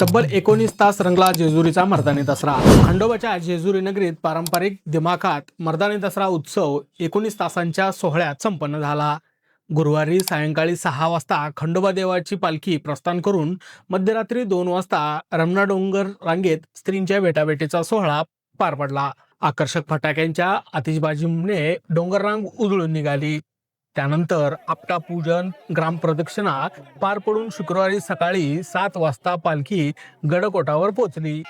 तब्बल एकोणीस तास रंगला जेजुरीचा मर्दानी दसरा. खंडोबाच्या जेजुरी नगरीत पारंपरिक दिमाखात मर्दानी दसरा उत्सव एकोणीस तासांच्या सोहळ्यात संपन्न झाला. गुरुवारी सायंकाळी सहा वाजता खंडोबा देवाची पालखी प्रस्थान करून मध्यरात्री दोन वाजता रमणा डोंगर रांगेत स्त्रींच्या भेटाभेटीचा सोहळा पार पडला. आकर्षक फटाक्यांच्या आतिषबाजीमुळे डोंगररांग उजळून निघाली. त्यानंतर आपटापूजन ग्रामप्रदक्षिणा पार पडून शुक्रवारी सकाळी सात वाजता पालखी गडकोटावर पोचली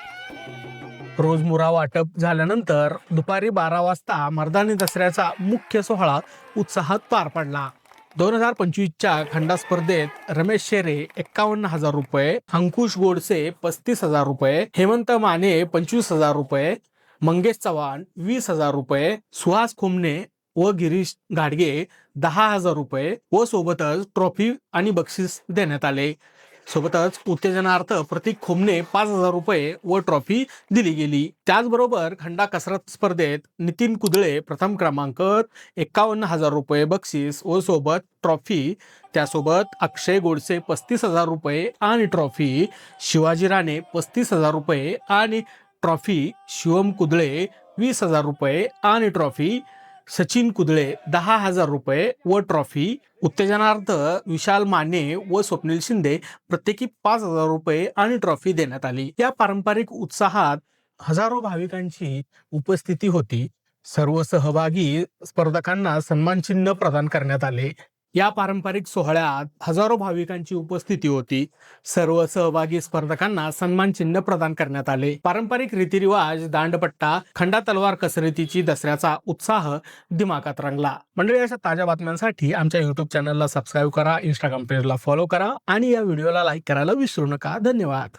रोजमुरा वाटप झाल्यानंतर दुपारी बारा वाजता मर्दानी दसऱ्याचा मुख्य सोहळा उत्साहात पार पडला. दोन हजार पंचवीसच्या खंडा स्पर्धेत रमेश शेरे एक्कावन्न हजार रुपये अंकुश गोडसे पस्तीस हजार रुपये हेमंत माने पंचवीस हजार रुपये मंगेश चव्हाण वीस हजार रुपये सुहास खुमने व गिरीश घाडगे दहा हजार रुपये व सोबतच ट्रॉफी आणि बक्षीस देण्यात आले. सोबतच उत्तेजनार्थ प्रतीक खोमने पाच हजार रुपये व ट्रॉफी दिली गेली. त्याचबरोबर खंडा कसरत स्पर्धेत नितीन कुदळे प्रथम क्रमांक एक्कावन्न हजार रुपये बक्षीस व सोबत ट्रॉफी त्यासोबत अक्षय गोडसे पस्तीस हजार रुपये आणि ट्रॉफी शिवाजी राणे पस्तीस हजार रुपये आणि ट्रॉफी शिवम कुदळे वीस हजार रुपये आणि ट्रॉफी सचिन कुदळे दहा हजार रुपये व ट्रॉफी उत्तेजनार्थ विशाल माने व स्वप्नील शिंदे प्रत्येकी पाच हजार रुपये आणि ट्रॉफी देण्यात आली. या पारंपरिक उत्साहात हजारो भाविकांची उपस्थिती होती. सर्व सहभागी स्पर्धकांना सन्मान चिन्ह प्रदान करण्यात आले. या पारंपरिक सोहळ्यात हजारो भाविकांची उपस्थिती होती. सर्व सहभागी स्पर्धकांना सन्मान चिन्ह प्रदान करण्यात आले. पारंपरिक रीतिरिवाज दांडपट्टा खंडा तलवार कसरतीची दसऱ्याचा उत्साह दिमागात रंगला. मंडळी अशा ताज्या बातम्यांसाठी आमच्या युट्यूब चॅनलला सबस्क्राईब करा इंस्टाग्राम पेजला फॉलो करा आणि या व्हिडिओला लाईक करायला विसरू नका. धन्यवाद.